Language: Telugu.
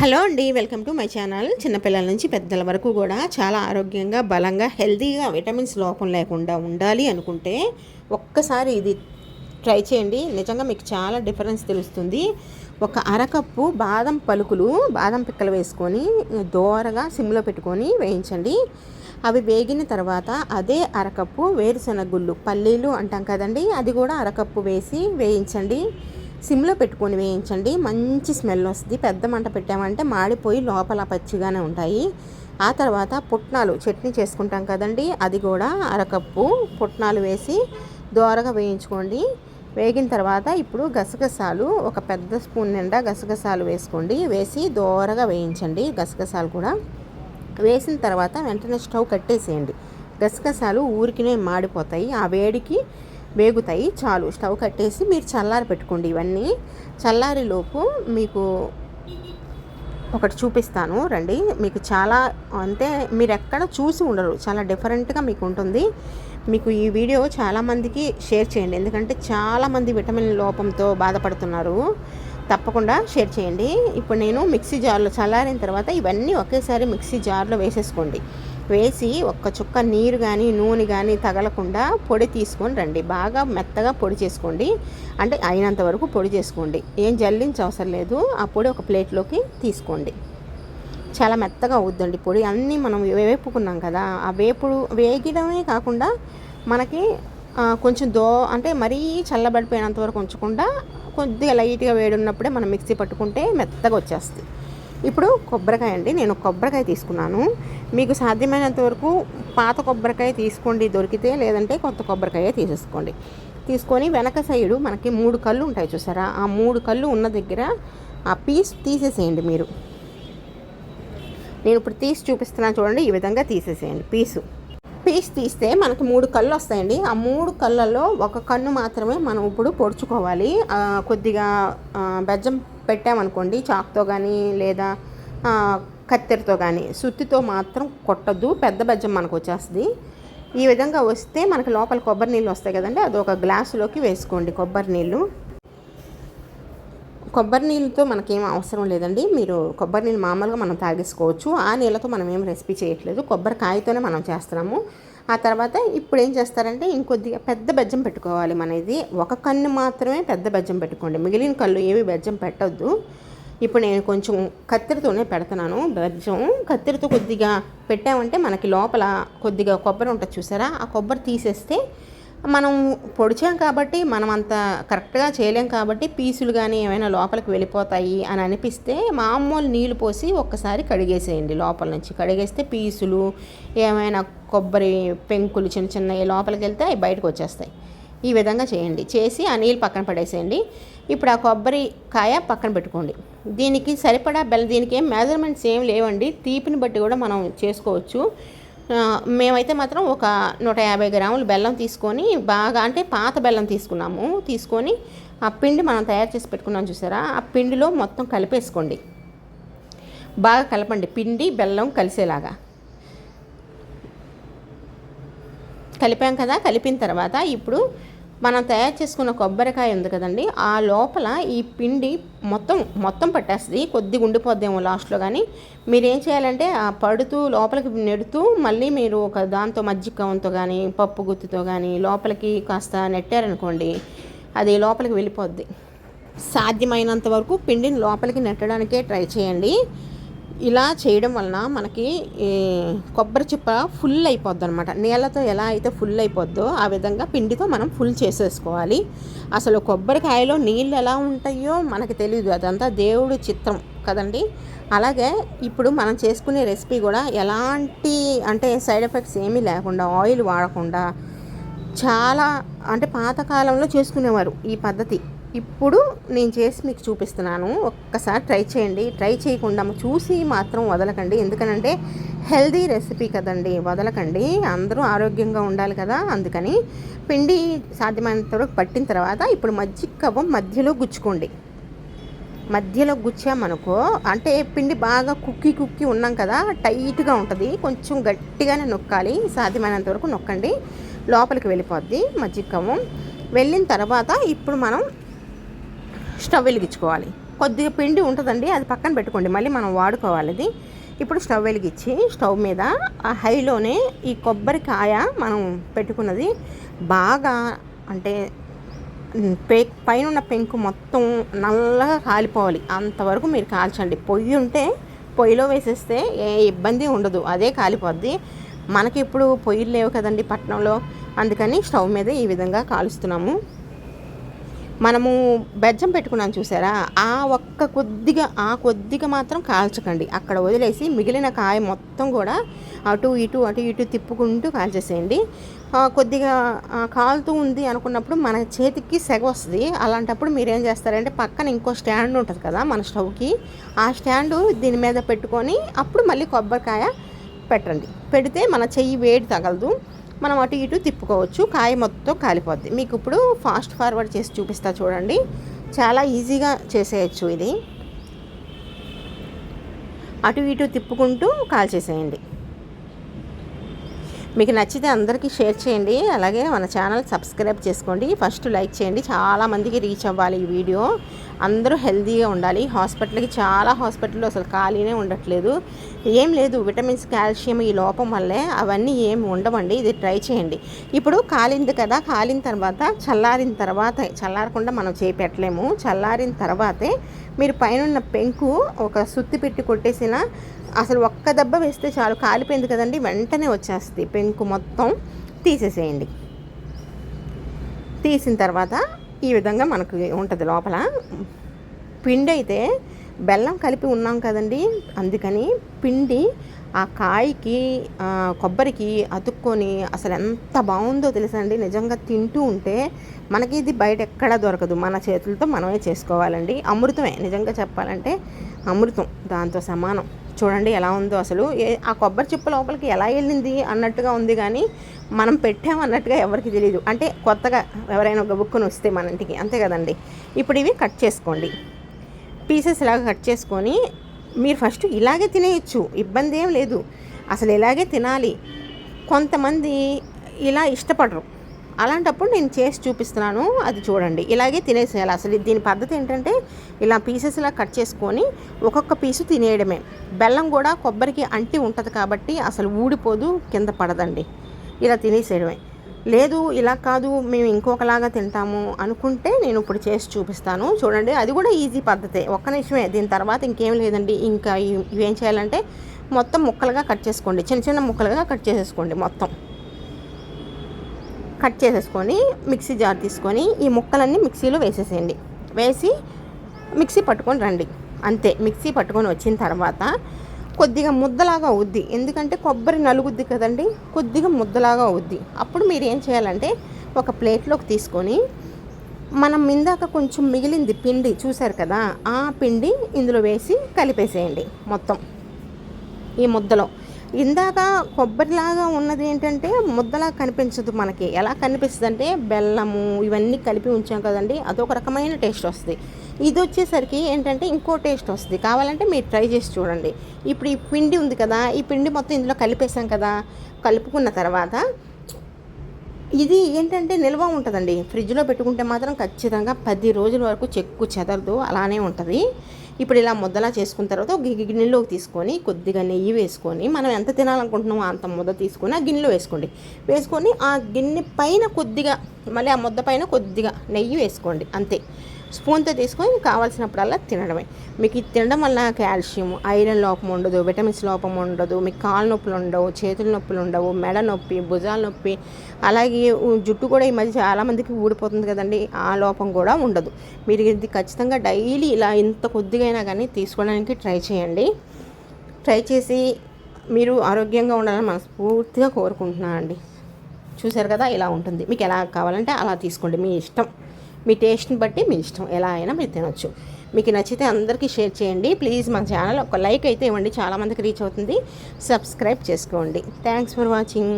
హలో అండి వెల్కమ్ టు మై ఛానల్. చిన్నపిల్లల నుంచి పెద్దల వరకు కూడా చాలా ఆరోగ్యంగా బలంగా హెల్తీగా విటమిన్స్ లోపం లేకుండా ఉండాలి అనుకుంటే ఒక్కసారి ఇది ట్రై చేయండి. నిజంగా మీకు చాలా డిఫరెన్స్ తెలుస్తుంది. ఒక అరకప్పు బాదం పలుకులు బాదం పిక్కలు వేసుకొని దోరగా సిమ్లో పెట్టుకొని వేయించండి. అవి వేగిన తర్వాత అదే అరకప్పు వేరుశనగుళ్ళు పల్లీలు అంటాం కదండి అది కూడా అరకప్పు వేసి వేయించండి. సిమ్లో పెట్టుకొని వేయించండి. మంచి స్మెల్ వస్తుంది. పెద్ద మంట పెట్టామంటే మాడిపోయి లోపల పచ్చిగానే ఉంటాయి. ఆ తర్వాత పుట్నాలు చట్నీ చేసుకుంటాం కదండి. అది కూడా అరకప్పు పుట్నాలు వేసి దోరగా వేయించుకోండి. వేగిన తర్వాత ఇప్పుడు గసగసాలు ఒక పెద్ద స్పూన్ నిండా గసగసాలు వేసుకోండి. వేసి దోరగా వేయించండి గసగసాలు కూడా. వేసిన తర్వాత వెంటనే స్టవ్ కట్టేసేయండి. గసగసాలు ఊరికినే మాడిపోతాయి. ఆ వేడికి వేగుతాయి చాలు. స్టవ్ కట్టేసి మీరు చల్లారి పెట్టుకోండి ఇవన్నీ. చల్లారిలోపు మీకు ఒకటి చూపిస్తాను. రండి. మీకు చాలా అంటే మీరు ఎక్కడ చూసి ఉండరు. చాలా డిఫరెంట్గా మీకు ఉంటుంది. మీకు ఈ వీడియో చాలామందికి షేర్ చేయండి. ఎందుకంటే చాలామంది విటమిన్ లోపంతో బాధపడుతున్నారు. తప్పకుండా షేర్ చేయండి. ఇప్పుడు నేను మిక్సీ జార్లో చల్లారిన తర్వాత ఇవన్నీ ఒకేసారి మిక్సీ జార్లో వేసేసుకోండి. వేసి ఒక్క చుక్క నీరు కానీ నూనె కానీ తగలకుండా పొడి తీసుకొని రండి. బాగా మెత్తగా పొడి చేసుకోండి. అంటే అయినంత వరకు పొడి చేసుకోండి. ఏం జల్లించ అవసరం లేదు. ఆ పొడి ఒక ప్లేట్లోకి తీసుకోండి. చాలా మెత్తగా అవుద్దండి పొడి. అన్నీ మనం వేపుకున్నాం కదా ఆ వేపుడు వేగడమే కాకుండా మనకి కొంచెం దో అంటే మరీ చల్లబడిపోయినంత వరకు ఉంచకుండా కొద్దిగా లైట్గా వేడి ఉన్నప్పుడే మనం మిక్సీ పట్టుకుంటే మెత్తగా వచ్చేస్తుంది. ఇప్పుడు కొబ్బరికాయ అండి నేను కొబ్బరికాయ తీసుకున్నాను. మీకు సాధ్యమైనంత వరకు పాత కొబ్బరికాయ తీసుకోండి దొరికితే లేదంటే కొత్త కొబ్బరికాయ తీసేసుకోండి. తీసుకొని వెనక సైడు మనకి మూడు కళ్ళు ఉంటాయి చూసారా? ఆ మూడు కళ్ళు ఉన్న దగ్గర ఆ పీస్ తీసేసేయండి మీరు. నేను ఇప్పుడు తీసి చూపిస్తున్నాను చూడండి ఈ విధంగా తీసేసేయండి పీసు. పీస్ తీస్తే మనకి మూడు కళ్ళు వస్తాయండి. ఆ మూడు కళ్ళల్లో ఒక కన్ను మాత్రమే మనం ఇప్పుడు పొడుచుకోవాలి. కొద్దిగా బెజ్జం పెట్టామనుకోండి చాక్తో కానీ లేదా కత్తెరతో కానీ సుత్తితో మాత్రం కొట్టద్దు. పెద్ద బెజ్జం మనకు వచ్చేస్తుంది. ఈ విధంగా వస్తే మనకి లోపల కొబ్బరి నీళ్ళు వస్తాయి కదండి. అది ఒక గ్లాసులోకి వేసుకోండి కొబ్బరి నీళ్ళు. కొబ్బరి నీళ్ళతో మనకేం అవసరం లేదండి. మీరు కొబ్బరి నీళ్ళు మామూలుగా మనం తాగేసుకోవచ్చు. ఆ నీళ్ళతో మనం ఏం రెసిపీ చేయట్లేదు. కొబ్బరికాయతోనే మనం చేస్తున్నాము. ఆ తర్వాత ఇప్పుడు ఏం చేస్తారంటే ఇంకొద్దిగా పెద్ద బెజ్జం పెట్టుకోవాలి మనది. ఒక కన్ను మాత్రమే పెద్ద బెజ్జం పెట్టుకోండి. మిగిలిన కళ్ళు ఏవి బెజ్జం పెట్టద్దు. ఇప్పుడు నేను కొంచెం కత్తిరితోనే పెడుతున్నాను బెజ్జం. కత్తిరితో కొద్దిగా పెట్టామంటే మనకి లోపల కొద్దిగా కొబ్బరి ఉంటుంది చూసారా? ఆ కొబ్బరి తీసేస్తే మనం పొడిచాం కాబట్టి మనం అంత కరెక్ట్గా చేయలేం కాబట్టి పీసులు కానీ ఏమైనా లోపలికి వెళ్ళిపోతాయి అని అనిపిస్తే మామూలు నీళ్ళు పోసి ఒక్కసారి కడిగేసేయండి లోపల నుంచి. కడిగేస్తే పీసులు ఏమైనా కొబ్బరి పెంకులు చిన్న చిన్నవి లోపలికి వెళ్తే అవి బయటకు వచ్చేస్తాయి. ఈ విధంగా చేయండి. చేసి ఆ నీళ్ళు పక్కన పడేసేయండి. ఇప్పుడు ఆ కొబ్బరి కాయ పక్కన పెట్టుకోండి. దీనికి సరిపడా బెల్లం దీనికి ఏం మెజర్మెంట్స్ ఏం లేవండి. తీపిని బట్టి కూడా మనం చేసుకోవచ్చు. మేమైతే మాత్రం ఒక నూట యాభై గ్రాములు బెల్లం తీసుకొని బాగా అంటే పాత బెల్లం తీసుకున్నాము. తీసుకొని ఆ పిండి మనం తయారు చేసి పెట్టుకున్నాం చూసారా? ఆ పిండిలో మొత్తం కలిపేసుకోండి. బాగా కలపండి. పిండి బెల్లం కలిసేలాగా. కలిపాం కదా? కలిపిన తర్వాత ఇప్పుడు మనం తయారు చేసుకున్న కొబ్బరికాయ ఉంది కదండి ఆ లోపల ఈ పిండి మొత్తం మొత్తం పట్టేస్తుంది. కొద్దిగా ఉండిపోద్దేమో లాస్ట్లో కానీ మీరు ఏం చేయాలంటే ఆ పడుతూ లోపలికి నెడుతూ మళ్ళీ మీరు ఒక దాంతో మజ్జిగవంతో కానీ పప్పు గుత్తుతో కానీ లోపలికి కాస్త నెట్టారనుకోండి అది లోపలికి వెళ్ళిపోద్ది. సాధ్యమైనంత వరకు పిండిని లోపలికి నెట్టడానికే ట్రై చేయండి. ఇలా చేయడం వలన మనకి కొబ్బరి చిప్ప ఫుల్ అయిపోద్ది అనమాట నీళ్ళతో ఎలా అయితే ఫుల్ అయిపోద్దో ఆ విధంగా పిండితో మనం ఫుల్ చేసేసుకోవాలి. అసలు కొబ్బరికాయలో నీళ్ళు ఎలా ఉంటాయో మనకి తెలియదు అదంతా దేవుడు చిత్రం కదండి. అలాగే ఇప్పుడు మనం చేసుకునే రెసిపీ కూడా ఎలాంటి అంటే సైడ్ ఎఫెక్ట్స్ ఏమీ లేకుండా ఆయిల్ వాడకుండా చాలా అంటే పాతకాలంలో చేసుకునేవారు ఈ పద్ధతి. ఇప్పుడు నేను చేసి మీకు చూపిస్తున్నాను. ఒక్కసారి ట్రై చేయండి. ట్రై చేయకుండా చూసి మాత్రం వదలకండి. ఎందుకనంటే హెల్దీ రెసిపీ కదండి. వదలకండి. అందరూ ఆరోగ్యంగా ఉండాలి కదా. అందుకని పిండి సాధ్యమైనంత వరకు పట్టిన తర్వాత ఇప్పుడు మజ్జిగ కవ్వం మధ్యలో గుచ్చుకోండి. మధ్యలో గుచ్చామనుకో అంటే పిండి బాగా కుక్కి కుక్కి ఉన్నాం కదా టైట్గా ఉంటుంది. కొంచెం గట్టిగానే నొక్కాలి. సాధ్యమైనంత వరకు నొక్కండి. లోపలికి వెళ్ళిపోద్ది మజ్జిగ కవ్వం వెళ్ళిన తర్వాత ఇప్పుడు మనం స్టవ్ వెలిగించుకోవాలి. కొద్దిగా పిండి ఉంటుందండి అది పక్కన పెట్టుకోండి మళ్ళీ మనం వాడుకోవాలి అది. ఇప్పుడు స్టవ్ వెలిగించి స్టవ్ మీద ఆ హైలోనే ఈ కొబ్బరికాయ మనం పెట్టుకున్నది బాగా అంటే పే పైన ఉన్న పెంకు మొత్తం నల్లగా కాలిపోవాలి. అంతవరకు మీరు కాల్చండి. పొయ్యి ఉంటే పొయ్యిలో వేసేస్తే ఏ ఇబ్బంది ఉండదు అదే కాలిపోద్ది. మనకి ఇప్పుడు పొయ్యిలు లేవు కదండి పట్టణంలో అందుకని స్టవ్ మీద ఈ విధంగా కాలుస్తున్నాము. మనము బెజ్జం పెట్టుకున్నాం చూసారా? ఆ ఒక్క కొద్దిగా ఆ కొద్దిగా మాత్రం కాల్చకండి. అక్కడ వదిలేసి మిగిలిన కాయ మొత్తం కూడా అటు ఇటు అటు ఇటు తిప్పుకుంటూ కాల్చేసేయండి. కొద్దిగా కాలుతూ ఉంది అనుకున్నప్పుడు మన చేతికి సెగ వస్తుంది. అలాంటప్పుడు మీరు ఏం చేస్తారంటే పక్కన ఇంకో స్టాండ్ ఉంటుంది కదా మన స్టవ్కి ఆ స్టాండు దీని మీద పెట్టుకొని అప్పుడు మళ్ళీ కొబ్బరికాయ పెట్టండి. పెడితే మన చెయ్యి వేడి తగలదు. మనం అటు ఇటు తిప్పుకోవచ్చు కాయ మొత్తం కాలిపోద్ది. మీకు ఇప్పుడు ఫాస్ట్ ఫార్వర్డ్ చేసి చూపిస్తా చూడండి. చాలా ఈజీగా చేసేయచ్చు ఇది. అటు ఇటు తిప్పుకుంటూ కాల్చేసేయండి. మీకు నచ్చితే అందరికీ షేర్ చేయండి. అలాగే మన ఛానల్ సబ్స్క్రైబ్ చేసుకోండి. ఫస్ట్ లైక్ చేయండి. చాలామందికి రీచ్ అవ్వాలి ఈ వీడియో. అందరూ హెల్తీగా ఉండాలి. హాస్పిటల్కి చాలా హాస్పిటల్లో అసలు ఖాళీనే ఉండట్లేదు. ఏం లేదు. విటమిన్స్ కాల్షియం ఈ లోపం వల్లే అవన్నీ ఏమి ఉండవండి. ఇది ట్రై చేయండి. ఇప్పుడు కాలింది కదా. కాలిన తర్వాత చల్లారిన తర్వాత చల్లారకుండా మనం చేపెట్టలేము. చల్లారిన తర్వాతే మీరు పైన పెంకు ఒక సుత్తి పెట్టి కొట్టేసిన అసలు ఒక్క దెబ్బ వేస్తే చాలు. కాలిపోయింది కదండి. వెంటనే వచ్చేస్తుంది. పెంకు మొత్తం తీసేసేయండి. తీసిన తర్వాత ఈ విధంగా మనకు ఉంటుంది లోపల. పిండి అయితే బెల్లం కలిపి ఉన్నాం కదండి. అందుకని పిండి ఆ కాయకి కొబ్బరికి అతుక్కొని అసలు ఎంత బాగుందో తెలుసండి నిజంగా తింటూ ఉంటే మనకి ఇది బయట ఎక్కడా దొరకదు. మన చేతులతో మనమే చేసుకోవాలండి. అమృతమే. నిజంగా చెప్పాలంటే అమృతం. దాంతో సమానం. చూడండి ఎలా ఉందో అసలు. ఆ కొబ్బరి చిప్ప లోపలికి ఎలా వెళ్ళింది అన్నట్టుగా ఉంది కానీ మనం పెట్టామన్నట్టుగా ఎవరికి తెలియదు అంటే కొత్తగా ఎవరైనా ఒక బుక్కును వస్తే మన ఇంటికి అంతే కదండి. ఇప్పుడు ఇవి కట్ చేసుకోండి. పీసెస్ ఇలాగ కట్ చేసుకొని మీరు ఫస్ట్ ఇలాగే తినేయచ్చు ఇబ్బంది ఏం లేదు. అసలు ఇలాగే తినాలి. కొంతమంది ఇలా ఇష్టపడరు. అలాంటప్పుడు నేను చేసి చూపిస్తున్నాను అది చూడండి. ఇలాగే తినేసేయాలి. అసలు దీని పద్ధతి ఏంటంటే ఇలా పీసెస్లా కట్ చేసుకొని ఒక్కొక్క పీసు తినేయడమే. బెల్లం కూడా కొబ్బరికి అంటి ఉంటుంది కాబట్టి అసలు ఊడిపోదు కింద పడదండి. ఇలా తినేసేయడమే. లేదు ఇలా కాదు మేము ఇంకొకలాగా తింటాము అనుకుంటే నేను ఇప్పుడు చేసి చూపిస్తాను. చూడండి అది కూడా ఈజీ పద్ధతే. ఒక్క నిమిషమే. దీని తర్వాత ఇంకేం లేదండి. ఇంకా ఇవేం చేయాలంటే మొత్తం ముక్కలుగా కట్ చేసుకోండి. చిన్న చిన్న ముక్కలుగా కట్ చేసేసుకోండి మొత్తం. కట్ చేసేసుకొని మిక్సీ జార్ తీసుకొని ఈ ముక్కలన్నీ మిక్సీలో వేసేసేయండి. వేసి మిక్సీ పట్టుకొని రండి. అంతే మిక్సీ పట్టుకొని వచ్చిన తర్వాత కొద్దిగా ముద్దలాగా అవుద్ది. ఎందుకంటే కొబ్బరి నలుగుద్ది కదండి కొద్దిగా ముద్దలాగా అవుద్ది. అప్పుడు మీరు ఏం చేయాలంటే ఒక ప్లేట్లోకి తీసుకొని మనం ఇందాక కొంచెం మిగిలింది పిండి చూసారు కదా ఆ పిండి ఇందులో వేసి కలిపేసేయండి మొత్తం. ఈ ముద్దలో ఇందాక కొబ్బరిలాగా ఉన్నది ఏంటంటే ముద్దలా కనిపించదు మనకి. ఎలా కనిపిస్తుంది అంటే బెల్లము ఇవన్నీ కలిపి ఉంచాం కదండి అదొక రకమైన టేస్ట్ వస్తుంది. ఇది వచ్చేసరికి ఏంటంటే ఇంకో టేస్ట్ వస్తుంది. కావాలంటే మీరు ట్రై చేసి చూడండి. ఇప్పుడు ఈ పిండి ఉంది కదా ఈ పిండి మొత్తం ఇందులో కలిపేసాం కదా కలుపుకున్న తర్వాత ఇది ఏంటంటే నిల్వ ఉంటుందండి. ఫ్రిడ్జ్లో పెట్టుకుంటే మాత్రం ఖచ్చితంగా పది రోజుల వరకు చెక్కు చెదరదు అలానే ఉంటుంది. ఇప్పుడు ఇలా ముద్దలా చేసుకున్న తర్వాత ఒక గిన్నెలోకి తీసుకొని కొద్దిగా నెయ్యి వేసుకొని మనం ఎంత తినాలనుకుంటున్నామో అంత ముద్ద తీసుకొని ఆ గిన్నెలో వేసుకోండి. వేసుకొని ఆ గిన్నె పైన కొద్దిగా మళ్ళీ ఆ ముద్ద పైన కొద్దిగా నెయ్యి వేసుకోండి. అంతే. స్పూన్తో తీసుకొని కావాల్సినప్పుడల్లా తినడమే. మీకు ఇది తినడం వల్ల కాల్షియం ఐరన్ లోపం ఉండదు విటమిన్స్ లోపం ఉండదు మీకు కాళ్ళ నొప్పులు ఉండవు చేతుల నొప్పులు ఉండవు మెడ నొప్పి భుజాల నొప్పి అలాగే జుట్టు కూడా ఈ మధ్య చాలామందికి ఊడిపోతుంది కదండి ఆ లోపం కూడా ఉండదు. మీరు ఇది ఖచ్చితంగా డైలీ ఇలా ఇంత కొద్దిగైనా కానీ తీసుకోవడానికి ట్రై చేయండి. ట్రై చేసి మీరు ఆరోగ్యంగా ఉండాలని మనస్ఫూర్తిగా కోరుకుంటున్నాను అండి చూసారు కదా ఇలా ఉంటుంది. మీకు ఎలా కావాలంటే అలా తీసుకోండి. మీ ఇష్టం. మీ టేస్ట్ని బట్టి మీ ఇష్టం ఎలా అయినా మీరు తినొచ్చు. మీకు నచ్చితే అందరికీ షేర్ చేయండి. ప్లీజ్ మా ఛానల్ ఒక లైక్ అయితే ఇవ్వండి. చాలామందికి రీచ్ అవుతుంది. సబ్స్క్రైబ్ చేసుకోండి. Thanks for watching.